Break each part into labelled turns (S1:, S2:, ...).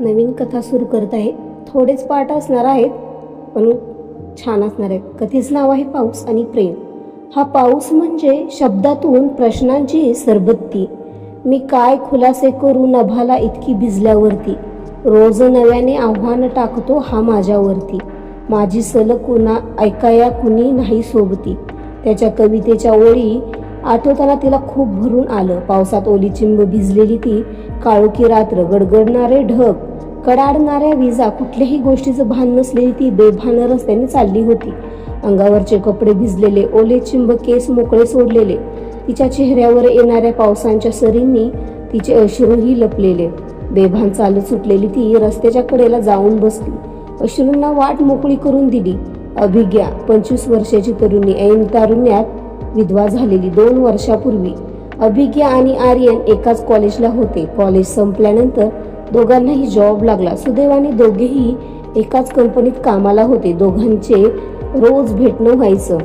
S1: नवीन कथा सुरू करत आहे. थोडेच पाठ असणार आहेत पण छान असणार आहेत. कथेचं नाव आहे पाऊस आणि प्रेम. हा पाऊस म्हणजे शब्दातून प्रश्नांची सरबत्ती. मी काय खुलासे करू नभाला इतकी भिजल्यावरती? रोज नव्याने आव्हान टाकतो हा माझ्यावरती. माझी सल कुणा ऐकाया कुणी नाही सोबती. त्याच्या कवितेच्या ओळी आठवताना तिला खूप भरून आलं. पावसात ओली चिंब भिजलेली ती काळोखी रात्र गडगडणारे ढग. कडाडणाऱ्या विजा कुठल्याही गोष्टीचं भान नसलेली ती बेभान रस्त्याने चालली होती. अंगावरचे कपडे भिजलेले ओले चिंब केस मोकळे सोडलेले तिच्या चेहऱ्यावर येणाऱ्या पावसांच्या सरींनी तिचे अश्रूही लपलेले. बेभान चालत सुटलेली ती रस्त्याच्या कडेला जाऊन बसली. अश्रूंना वाट मोकळी करून दिली. अभिज्ञा पंचवीस वर्षाची तरुणी ऐन तारुण्यात विधवा झालेली दोन वर्षापूर्वी. अभिज्ञा आणि आर्यन एकाच कॉलेजला होते. कॉलेज संपल्यानंतर दोघांनाही जॉब लागला. सुदैवाने दोघेही एकाच कंपनीत कामाला होते. दोघांचे रोज भेटणं व्हायचं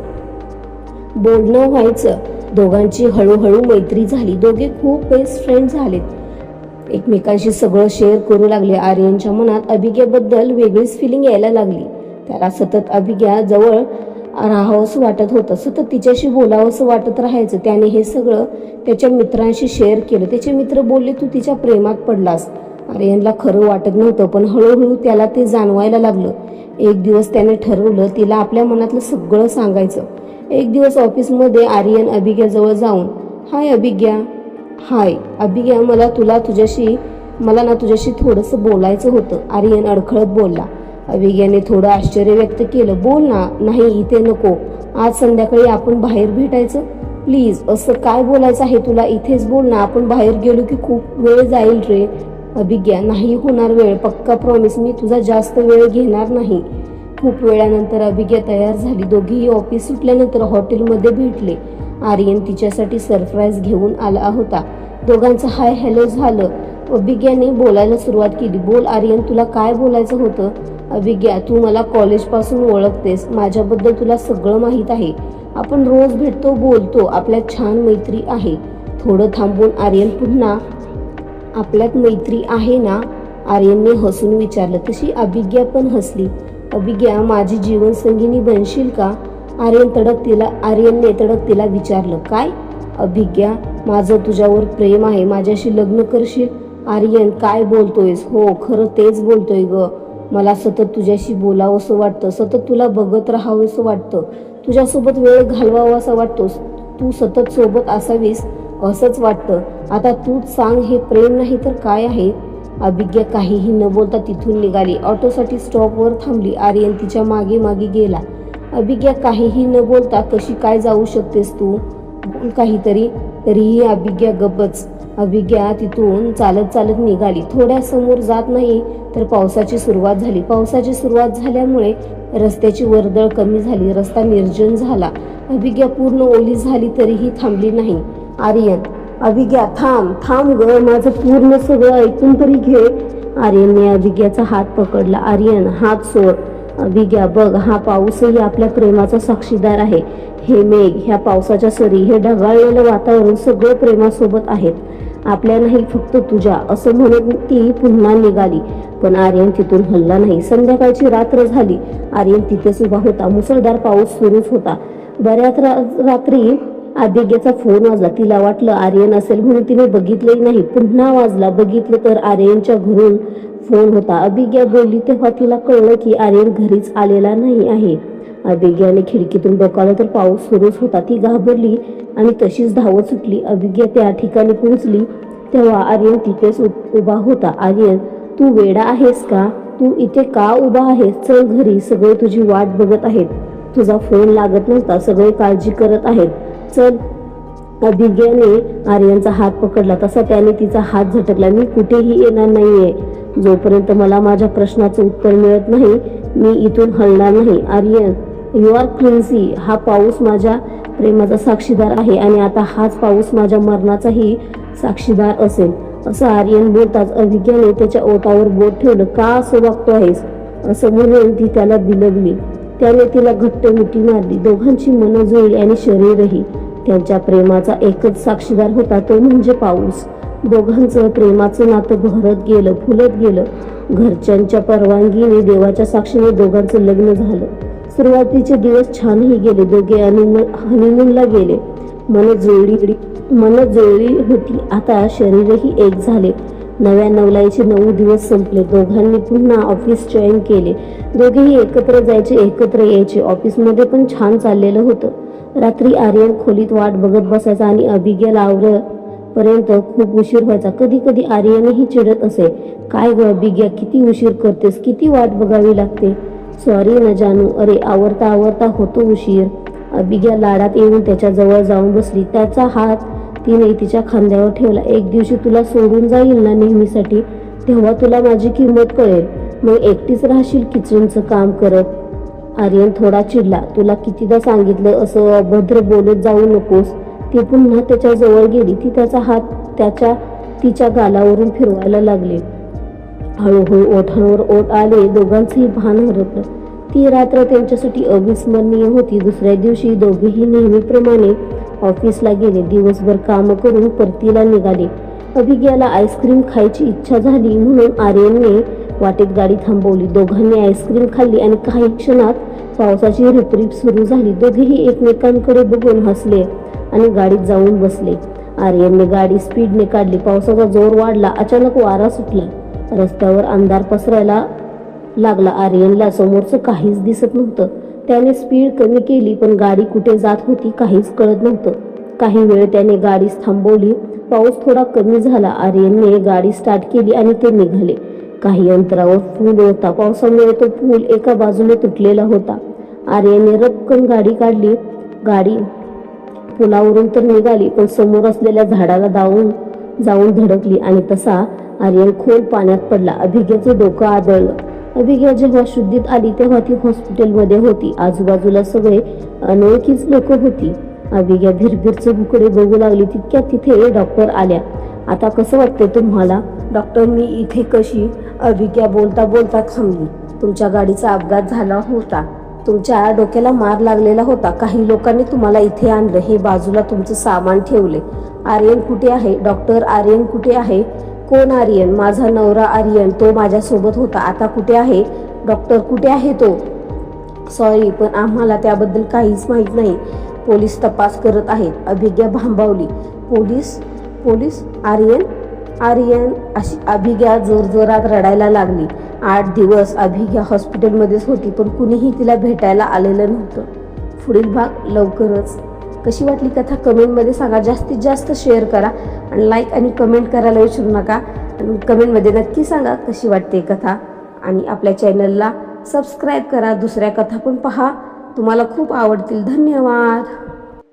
S1: बोलणं व्हायचं दोघांची हळूहळू मैत्री झाली. दोघे खूप बेस्ट फ्रेंड झालेत. एकमेकांशी सगळं शेअर करू लागले. आर्यनच्या मनात अभिज्ञाबद्दल वेगळीच फिलिंग यायला लागली. त्याला सतत अभिज्ञा जवळ राहावंसं वाटत होतं. सतत तिच्याशी बोलावंसं वाटत राहायचं. त्याने हे सगळं त्याच्या मित्रांशी शेअर केलं. त्याचे मित्र बोलले तू तिच्या प्रेमात पडलास. आर्यनला खरं वाटत नव्हतं पण हळूहळू त्याला ते जाणवायला लागलं. एक दिवस त्याने ठरवलं तिला आपल्या मनातलं सगळं सांगायचं. एक दिवस ऑफिसमध्ये आर्यन अभिज्ञाजवळ जाऊन हाय अभिज्ञा हाय अभिज्ञा मला तुला तुझ्याशी मला ना तुझ्याशी थोडंसं बोलायचं होतं आर्यन अडखळत बोलला. अभिज्ञाने थोडं आश्चर्य व्यक्त केलं. बोल ना नाही इथे नको. आज संध्याकाळी आपण बाहेर भेटायचं. प्लीज असं काय बोलायचं आहे तुला? इथेच बोल ना आपण बाहेर गेलो की खूप वेळ जाईल रे. अभिज्ञा नाही होणार वेळ. पक्का प्रॉमिस मी तुझा जास्त वेळ घेणार नाही. खूप वेळानंतर अभिज्ञा तयार झाली. दोघेही ऑफिस सुटल्यानंतर हॉटेलमध्ये भेटले. आर्यन तिच्यासाठी सरप्राईज घेऊन आला होता. दोघांचं हाय हॅलो झालं. अभिज्ञाने बोलायला सुरुवात केली. बोल आर्यन तुला काय बोलायचं होतं? अभिज्ञा तू मला कॉलेजपासून ओळखतेस. माझ्याबद्दल तुला सगळं माहीत आहे. आपण रोज भेटतो बोलतो. आपल्या छान मैत्री आहे. थोडं थांबून आर्यन पुन्हा आपल्यात मैत्री आहे ना? आर्यनने हसून विचारलं. तशी अभिज्ञा पण हसली. अभिज्ञा माझी जीवनसंगिनी बनशील का? आर्यन तडक तिला आर्यनने तडक तिला विचारलं. काय? अभिज्ञा माझं तुझ्यावर प्रेम आहे. माझ्याशी लग्न करशील? आर्यन काय बोलतोयस? हो खरं तेच बोलतोय ग. मला सतत तुझ्याशी बोलावंसं वाटतं. सतत तुला बघत राहावंसं वाटतं. तुझ्यासोबत वेळ घालवावा असा वाटतोस. तू सतत सोबत असावीस. असंच वाटतं. आता तूच सांग हे प्रेम नाही तर काय आहे? अभिज्ञा काहीही न बोलता तिथून निघाली. ऑटोसाठी स्टॉपवर थांबली. आर्यन तिच्यामागे मागे गेला. अभिज्ञा काहीही न बोलता कशी काय जाऊ शकतेस तू? बोल काहीतरी. तरीही अभिज्ञा गप्पच. अभिज्ञा तिथून चालत चालत निघाली. थोड्या समोर जात नाही तर पावसाची सुरुवात झाली. पावसाची सुरुवात झाल्यामुळे रस्त्याची वर्दळ कमी झाली. रस्ता निर्जन झाला. अभिज्ञा पूर्ण ओली झाली तरीही थांबली नाही. आर्यन. अभिज्ञा थांब थांब ग माझं पूर्ण सगळं ऐकून तरी घे. आर्यनने अभिज्ञाचा हात पकडला. आर्यन हात सोड. अभिज्ञा बघ हा पाऊसही आपल्या प्रेमाचा साक्षीदार आहे. हे मेघ ह्या पावसाच्या सरी हे ढगाळलेलं वातावरण सगळं प्रेमासोबत आहेत. आपल्या नाही फक्त तुझ्या असं म्हणत ती पुन्हा निघाली. पण आर्यन तिथून हल्ला नाही. संध्याकाळची रात्र झाली. आर्यन तिथेच उभा होता. मुसळधार पाऊस सुरूच होता. बऱ्याच रा- रात्री अभिज्ञाचा फोन वाजला. तिला वाटलं आर्यन असेल म्हणून तिने बघितलंही नाही. पुन्हा वाजला. बघितलं तर आर्यनच्या घरून फोन होता. अभिज्ञा बोलली तेव्हा तिला कळलं की आर्यन घरीच आलेला नाही आहे. अभिज्ञाने खिडकीतून बघावलं तर पाऊस सुरूच होता. ती घाबरली आणि तशीच धावत सुटली. अभिज्ञा त्या ठिकाणी पोहोचली. तेव्हा आर्यन तिथेच उ- उभा होता. आर्यन तू वेडा आहेस का? तू इथे का उभा आहेस? चल घरी. सगळे तुझी वाट बघत आहेत. तुझा फोन लागत नव्हता. सगळे काळजी करत आहेत. चल. अभिज्ञाने आर्यनचा हात पकडला. तसा त्याने तिचा हात झटकला. मी कुठेही येणार नाहीये. जोपर्यंत मला माझ्या प्रश्नाचं उत्तर मिळत नाही मी इथून हलणार नाही. आर्यन यू आर क्रिन्सी हा पाऊस माझ्या प्रेमाचा साक्षीदार आहे आणि आता हाच पाऊस माझ्या मरणाचाही साक्षीदार असेल. असं आर्यन बोलताच अभिज्ञाने त्याच्या ओटावर बोट ठेवलं. का असं वागतो आहेस असं म्हणून ती त्याला बिलगली. त्याने तिला घट्ट मिठी मारली. दोघांची मनं जुळली आणि शरीरही त्यांच्या प्रेमाचा एकच साक्षीदार होता तो म्हणजे पाऊस. दोघांचं प्रेमाचं नातं भरत गेलं फुलत गेलं. घरच्यांच्या परवानगीने देवाच्या साक्षीने दोघांचं लग्न झालं. सुरुवातीचे दिवस छानही गेले दोघे हनीमूनला गेले. मन जुळली मन जुळली होती. आता शरीरही एक झाले. नव्या नवलाईचे नऊ दिवस संपले. दोघांनी पुन्हा ऑफिस जॉईन केले. दोघेही एकत्र जायचे एकत्र यायचे. ऑफिसमध्ये पण छान चाललेलं होतं. रात्री आर्यन खोलीत वाट बघत बसायचा आणि अभिज्ञा आवर पर्यंत खूप उशीर व्हायचा. कधी कधी आर्यनही चिडत असे काय ग अभिग्या किती उशीर करतेस? किती वाट बघावी लागते? सॉरी न जानू. अरे आवरता आवरता होतो उशीर. अभिज्ञा लाडात येऊन त्याच्याजवळ जाऊन बसली. त्याचा हात तिने तिच्या खांद्यावर ठेवला. एक दिवशी तुला सोडून जाईल ना नेहमीसाठी तेव्हा तुला माझी किंमत कळेल. मग एकटीच राहशील किचनचं काम करत. आर्यन थोडा चिडला. तुला कितीदा सांगितलं असं अभद्र बोलत जाऊ नकोस. ती पुन्हा त्याच्याजवळ गेली. ती त्याचा हात त्याच्या तिच्या गालावरून फिरवायला लागली. हळूहळू ओठांवर ओठ आले. दोघांचंही भान हरपलं. ती रात्र त्यांच्यासाठी अविस्मरणीय होती. दुसऱ्या दिवशी दोघेही नेहमीप्रमाणे ऑफिसला गेले. दिवसभर काम करून परतीला निघाले. अभिज्ञाला आईस्क्रीम खायची इच्छा झाली म्हणून आर्यनने वाटेत गाडी थांबवली. दोघांनी आईस्क्रीम खाल्ली आणि काही क्षणात पावसाची रिपरिप सुरू झाली. दोघेही एकमेकांकडे बघून हसले आणि गाडीत जाऊन बसले. आर्यनने गाडी स्पीडने काढली. पावसाचा जोर वाढला. अचानक वारा सुटला. रस्त्यावर अंधार पसरायला लागला. आर्यनला समोरचं काहीच दिसत नव्हतं. त्याने स्पीड कमी केली पण गाडी कुठे जात होती काहीच कळत नव्हतं. काही वेळ त्याने गाडी थांबवली. पाऊस थोडा कमी झाला. आर्यनने गाडी स्टार्ट केली आणि ते निघाले. काही अंतरावर पूल होता पावसामुळे तो पूल एका बाजूने तुटलेला होता. आर्यनने रपकन गाडी काढली. गाडी पुलावरून तर निघाली पण समोर असलेल्या झाडाला दावून जाऊन धडकली आणि तसा आर्यन खोल पाण्यात पडला. अभिज्ञाचं डोकं आदळलं. अभिघ्या जेव्हा शुद्धीत आली तेव्हा ती हॉस्पिटलमध्ये होती. आजूबाजूला सगळे अनोळखीच लोक होती. अभिघ्या भिरभिरचे भुकडे बघू लागली तितक्यात तिथे डॉक्टर आल्या. आता कसं वाटतंय तुम्हाला? डॉक्टर मी इथे कशी? अभिज्ञा बोलता बोलता थांबली. तुमच्या गाडीचा अपघात झाला होता. तुमच्या डोक्याला मार लागलेला होता. काही लोकांनी तुम्हाला इथे आणलं. हे बाजूला तुमचं सामान ठेवले. आर्यन कुठे आहे? डॉक्टर आर्यन कुठे आहे? कोण आर्यन? माझा नवरा आर्यन तो माझ्यासोबत होता. आता कुठे आहे? डॉक्टर कुठे आहे तो? सॉरी पण आम्हाला त्याबद्दल काहीच माहीत नाही. पोलीस तपास करत आहेत. अभिज्ञा भांबावली. पोलीस? पोलीस? आर्यन? आर्यन अशी अभिज्ञा जोरजोरात रडायला लागली. आठ दिवस अभिज्ञा हॉस्पिटलमध्येच होती पण कुणीही तिला भेटायला आलेलं नव्हतं. पुढील भाग लवकरच कशी वाटली कथा कमेंटमध्ये सांगा. जास्तीत जास्त शेअर करा आणि लाईक आणि कमेंट करायला विसरू नका. आणि कमेंटमध्ये नक्की सांगा कशी वाटते कथा. आणि आपल्या चॅनलला सबस्क्राईब करा. दुसऱ्या कथा पण पहा. तुम्हाला खूप आवडतील. धन्यवाद.